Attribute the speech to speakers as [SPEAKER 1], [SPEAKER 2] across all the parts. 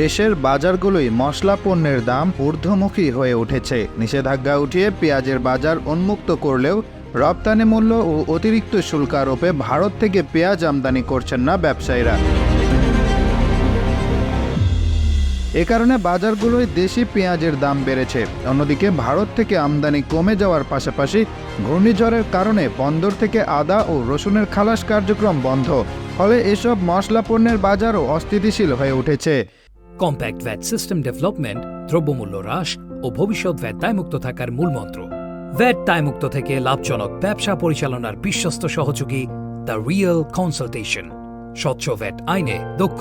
[SPEAKER 1] দেশের বাজারগুলোই মশলা পণ্যের দাম ঊর্ধ্বমুখী হয়ে উঠেছে। নিষেধাজ্ঞা উঠিয়ে পেঁয়াজের বাজার উন্মুক্ত করলেও রপ্তানি মূল্য ও অতিরিক্ত শুল্ক আরোপে ভারত থেকে পেঁয়াজ আমদানি করছেন না ব্যবসায়ীরা। এ কারণে বাজারগুলোয় দেশি পেঁয়াজের দাম বেড়েছে। অন্যদিকে ভারত থেকে আমদানি কমে যাওয়ার পাশাপাশি ঘূর্ণিঝড়ের কারণে বন্দর থেকে আদা ও রসুনের খালাস কার্যক্রম বন্ধ। ফলে এসব মশলা পণ্যের বাজারও অস্থিতিশীল হয়ে উঠেছে।
[SPEAKER 2] কম্প্যাক্ট ভ্যাট সিস্টেম ডেভেলপমেন্ট দ্রব্যমূল্য হ্রাস ও ভবিষ্যৎ ভ্যাট দায়মুক্ত থাকার মূলমন্ত্র ভ্যাট দায়মুক্ত থেকে লাভজনক ব্যবসা পরিচালনার বিশ্বস্ত সহযোগী দ্য রিয়েল কনসালটেশন স্বচ্ছ ভ্যাট আইনে দক্ষ,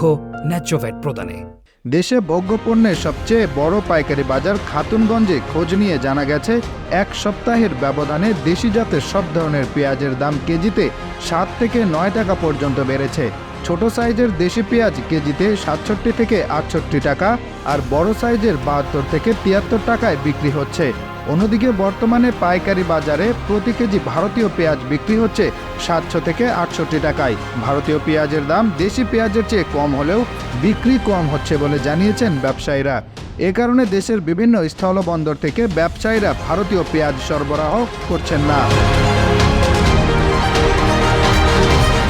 [SPEAKER 2] ন্যায্য ভ্যাট প্রদানে।
[SPEAKER 1] দেশে ভোগ্যপণ্যের সবচেয়ে বড় পাইকারি বাজার খাতুনগঞ্জে খোঁজ নিয়ে জানা গেছে, এক সপ্তাহের ব্যবধানে দেশি জাতের সব ধরনের পেঁয়াজের দাম কেজিতে সাত থেকে নয় টাকা পর্যন্ত বেড়েছে। ছোট সাইজের দেশি পেঁয়াজ কেজিতে সাতষট্টি থেকে আটষট্টি টাকা আর বড় সাইজের বাহাত্তর থেকে তিয়াত্তর টাকায় বিক্রি হচ্ছে। অন্যদিকে বর্তমানে পাইকারি বাজারে প্রতি কেজি ভারতীয় পেঁয়াজ বিক্রি হচ্ছে সাতশো থেকে আটষট্টি টাকায়। ভারতীয় পেঁয়াজের দাম দেশি পেঁয়াজের চেয়ে কম হলেও বিক্রি কম হচ্ছে বলে জানিয়েছেন ব্যবসায়ীরা। এ কারণে দেশের বিভিন্ন স্থলবন্দর থেকে ব্যবসায়ীরা ভারতীয় পেঁয়াজ সরবরাহ করছেন না।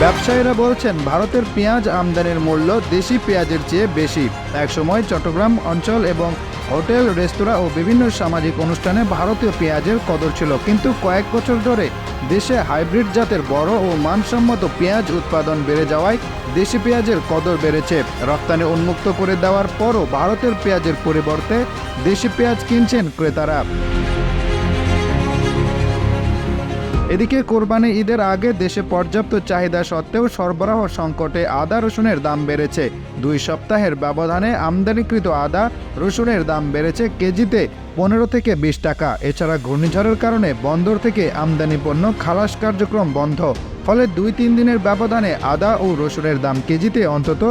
[SPEAKER 1] ব্যবসায়ীরা বলছেন, ভারতের পেঁয়াজ আমদানির মূল্য দেশি পেঁয়াজের চেয়ে বেশি। একসময় চট্টগ্রাম অঞ্চল এবং হোটেল, রেস্তোরাঁ ও বিভিন্ন সামাজিক অনুষ্ঠানে ভারতীয় পেঁয়াজের কদর ছিল। কিন্তু কয়েক বছর ধরে দেশে হাইব্রিড জাতের বড় ও মানসম্মত পেঁয়াজ উৎপাদন বেড়ে যাওয়ায় দেশি পেঁয়াজের কদর বেড়েছে। রপ্তানি উন্মুক্ত করে দেওয়ার পরও ভারতের পেঁয়াজের পরিবর্তে দেশি পেঁয়াজ কিনছেন ক্রেতারা। এদিকে কোরবানি ঈদের আগে দেশে পর্যাপ্ত চাহিদা সত্ত্বেও সরবরাহ সংকটে আদা রসুনের দাম বেড়েছে। দুই সপ্তাহের ব্যবধানে আমদানিকৃত আদা রসুনের দাম বেড়েছে কেজিতে পনেরো থেকে বিশ টাকা। এছাড়া ঘূর্ণিঝড়ের কারণে বন্দর থেকে আমদানি পণ্য খালাস কার্যক্রম বন্ধ। ফলে দুই তিন দিনের ব্যবধানে আদা ও রসুনের দাম কেজিতে অন্তত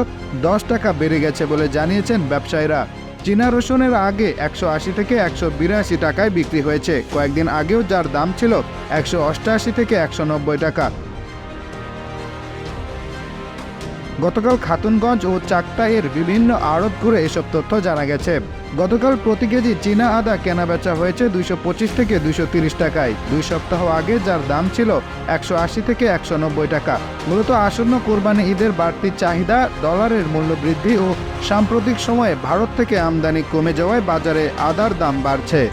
[SPEAKER 1] দশ টাকা বেড়ে গেছে বলে জানিয়েছেন ব্যবসায়ীরা। চীনা রসুনের আগে একশো আশি থেকে একশো বিরাশি টাকায় বিক্রি হয়েছে। কয়েকদিন আগেও যার দাম ছিল একশো অষ্টআশি থেকে একশো নব্বই টাকা। গতকাল খাতুনগঞ্জ ও চাকতাইয়ের বিভিন্ন আড়ত ঘুরে এসব তথ্য জানা গেছে। গতকাল প্রতি কেজি চীনা আদা কেনাবেচা হয়েছে দুইশো পঁচিশ থেকে দুইশো তিরিশ টাকায়। দুই সপ্তাহ আগে যার দাম ছিল একশো আশি থেকে একশো নব্বই টাকা। মূলত আসন্ন কোরবানি ঈদের বাড়তি চাহিদা, ডলারের মূল্য বৃদ্ধি ও সাম্প্রতিক সময়ে ভারত থেকে আমদানি কমে যাওয়ায় বাজারে আদার দাম বাড়ছে।